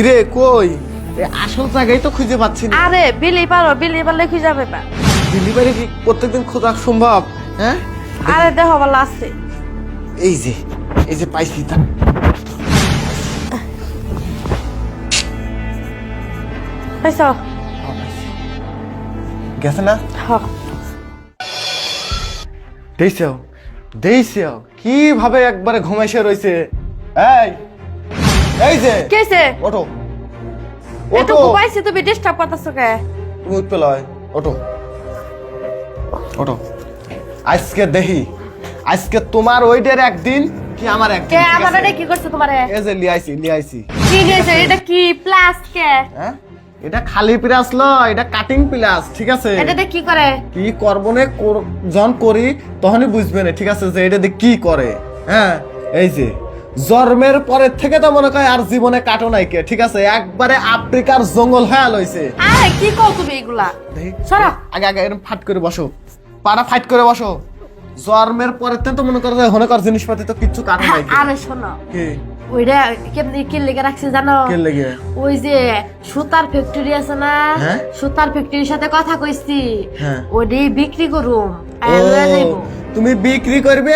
কিরে কই? এ আসল জায়গায় তো খুঁজে পাচ্ছি না। আরে বিলি পারো বিলি পারলে খুঁজে ডেলিভারি কি প্রত্যেকদিন খোঁজা সম্ভব? হ্যাঁ? আরে দেখো ভালো আছে এই যে এই যে পাইছি তা। পাইছো? গেছে না? হ। দেইছেও দেইছেও কীভাবে একবারে ঘুমাইছে রইছে? এই! এই যে ওঠো। ওঠো। ঘুমাইছি তুমি ডিস্টার্ব করতেছো কে? তুমি উঠতে লয় ওঠো। ওঠো। আজকে দেখি। আজকে তোমার ওইটার একদিন কি আমার একদিন কে আমার আছে? এটা কি করছে তোমারে? এই যে লিয়াইছি লিয়াইছি কি দিয়েছে এটা কি প্লাস কে? হ্যাঁ? এটা খালি প্লাস লয় এটা কাটিং প্লাস ঠিক আছে? এটাতে কি করে? কি করব না কর- যখন করি তখনই বুঝবে না ঠিক আছে যে এটা দিয়ে কি করে। হ্যাঁ? এই যে। জন্মের পরের থেকে তো মনে হয় আর জীবনে কাটো নাই কে ঠিক আছে? একবারে আফ্রিকার জঙ্গল হয়ে লইছে আরে কি কও তুমি এগুলা? সরো। আগে আগে এরকম ফাট করে বসো। পাড়া ফাইট করে বসো। জন্মের পরের থেকে তো মনে করো হনে কর জিনিসপাতি তো কিচ্ছু কাটো নাই। আরে শোনো। কি? ওইটা কেমনি কি লেগে রাখছে জানো? ওই যে সুতার ফ্যাক্টরি আছে না? হ্যাঁ? সুতার ফ্যাক্টরির সাথে কথা কইছি। হ্যাঁ। ওটাই বিক্রি করুম। তুমি বিক্রি করবে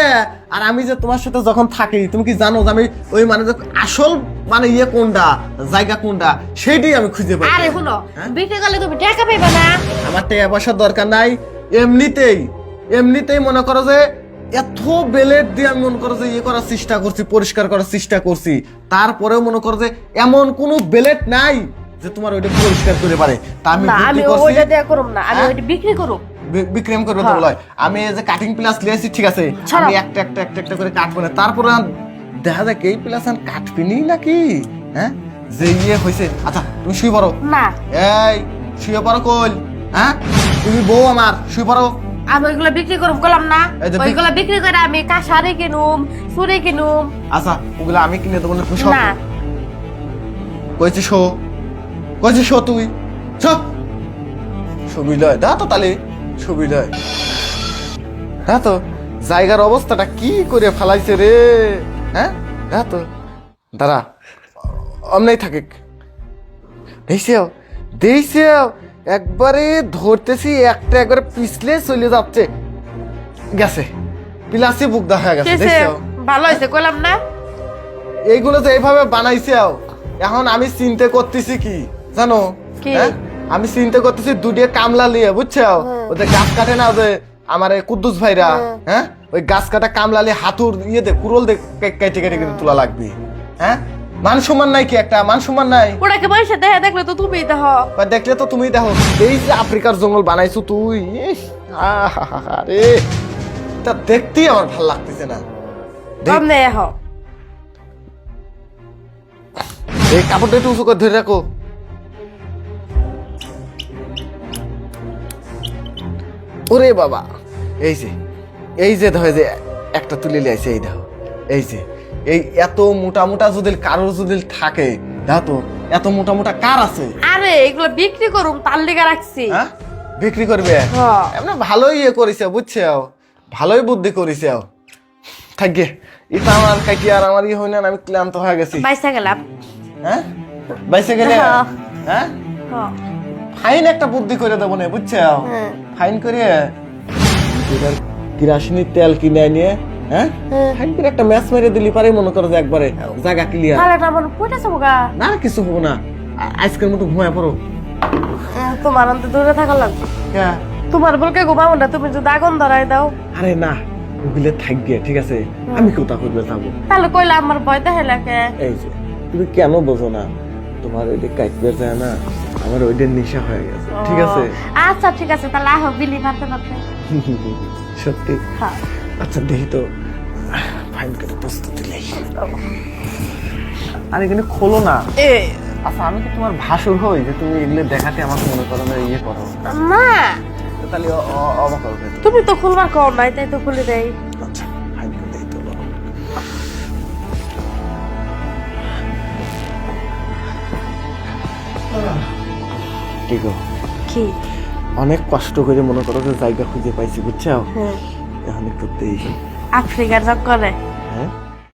আর আমি যে তোমার সাথে যখন থাকি তুমি কি জানো যে আমি ওই মানে আসল মানে ইয়ে কোনটা জায়গা কোনটা সেইটাই আমি খুঁজে পাই আরে শুনো হ্যাঁ? বিক্রি করলে তুমি টাকা পাইবা না। আমার টাকা পয়সার দরকার নাই। এমনিতেই এমনিতেই মনে করো যে এত বেলেট দিয়ে আমি মনে করো যে ইয়ে করার চেষ্টা করছি পরিষ্কার করার চেষ্টা করছি। তারপরেও মনে করো যে এমন কোনো বেলেট নাই যে তোমার ওইটা পরিষ্কার করে পারে। তা আমি না আমি ওইটা দেয়া করুম না আমি হ্যাঁ? ওইটা বিক্রি করুম। বি- বিক্রম করবে তো হ্যাঁ। বলয়। আমি এই যে কাটিং প্লাস লিয়েছি ঠিক আছে? আমি একটা একটা একটা একটা করে কাটবো না তারপরে দেখা যাক এই প্লাস আর কাটবিনি নাকি? হ্যাঁ? যে ইয়ে হয়েছে আচ্ছা তুমি শুয়ে পড়ো। না। এই শুয়ে পড়ো কই? হ্যাঁ? তুমি বউ আমার শুয়ে পড়ো। আমি ওইগুলো বিক্রি করুম করলাম না। ওইগুলো বিক্রি করে আমি কাঁসারে কিনুম সুরে কিনুম। আচ্ছা ওগুলো আমি কিনে দেবো না তুমি শো না। কইছি শো। কইছি শো তুই। শো। ছবি লয় দা তো তাহলে। ছবি লয় হ্যাঁ তো জায়গার অবস্থাটা কি করে ফেলাইছে রে? হ্যাঁ? হ্যাঁ তো দাঁড়া অমনেই থাকে একবারে ধরতেছি একটা একবারে পিছলে চলে যাচ্ছে। গেছে পিলাসি বুক দেখা গেছে কেছে ভালো হয়েছে কইলাম না? এইগুলো যে এইভাবে বানাইছেও এখন আমি চিন্তা করতেছি কি জানো? কি? হ্যাঁ? আমি চিন্তা করতেছি দুটিয়ে কামলা লিয়ে বুঝছ? যে গাছ কাটে না ওদের আমার এই কুদ্দুস ভাইরা হ্যাঁ। ওই গাছ কাটা কামলা লিয়ে হাতুর ইয়ে দে কুরল দে কেটে কেটে কেটে তোলা লাগবে। হ্যাঁ? মান সম্মান নাই কি একটা? মান সম্মান নাই? ওটাকে বসে দেখে দেখলে তো তুমি দেখো। বা দেখলে তো তুমি দেখো। এই যে আফ্রিকার জঙ্গল বানাইছো তুই ইস, আহাহাহা রে তা দেখতেই আমার ভালো লাগতেছে না। দেখ। কম এখন এই কাপড়টা একটু উঁচু করে ধরে রাখো। ওরে বাবা। এই যে এই যে ধরে যে একটা তুলে লিয়েছে এই দেখো এই যে এই এত মোটা মোটা যদি কারোর যদি থাকে দেখো তো এত মোটা মোটা কার আছে? আরে এগুলো বিক্রি করুম তার লেগে রাখছি। হ্যাঁ? বিক্রি করবে? হ্যাঁ। এমনি ভালোই ইয়ে করেছে বুঝছে? ভালোই বুদ্ধি করেছে। থাকবে এটা আমার কাটি আর আমার ইয়ে হয় না আমি ক্লান্ত হয়ে গেছি। বাইসা গেলাম। হ্যাঁ? বাইসে গেলে? হ্যাঁ। হ্যাঁ। ফাইন একটা বুদ্ধি করে দেবো না বুঝছ? হ্যাঁ। ফাইন করে। এটার কিরাসিনী তেল কিনে নিয়ে হ্যাঁ? হ্যাঁ। ফাইন করে একটা ম্যাচ মেরে দিলি পারে মনে করো যে একবারে জায়গা ক্লিয়ার তাহলে না পড়েছে গা না কিছু হব না। আজকের মতো ঘুমায় পড়ো। তোমার অন্ত দূরে থাকা লাগবে। হ্যাঁ। তোমার বলকে ঘুমাবো না তুমি যদি আগুন ধরাই দাও। আরে না ওগুলো থাকবে ঠিক আছে? আমি কোথা করবে যাব? তাহলে কইলে আমার ভয় দেখে লাগে। এই যে তুমি কেন বোঝো না? তোমার কাটবে যায় না। আমার ওইটা নেশা হয়ে গেছে। ঠিক আছে? আচ্ছা ঠিক আছে তাহলে আহ বিলি ভাবতে ভাবতে সত্যি? হ্যাঁ। আচ্ছা দেখি তো ফাইন করে প্রস্তুতি নেই। আর এখানে খোলো না। এ। আচ্ছা আমি কি তোমার ভাসুর হই যে তুমি এগুলো দেখাতে আমাকে মনে করো না ইয়ে করো? না। তাহলে অবাক হবে তুমি তো খুলবার কর নাই তাই তো খুলে দেই। আচ্ছা ফাইন করে দেই তো কি গো? কি? অনেক কষ্ট করে মনে করো যে জায়গা খুঁজে পাইছি বুঝছ হ্যাঁ এখন একটু আফ্রিকার চক্করে হ্যাঁ?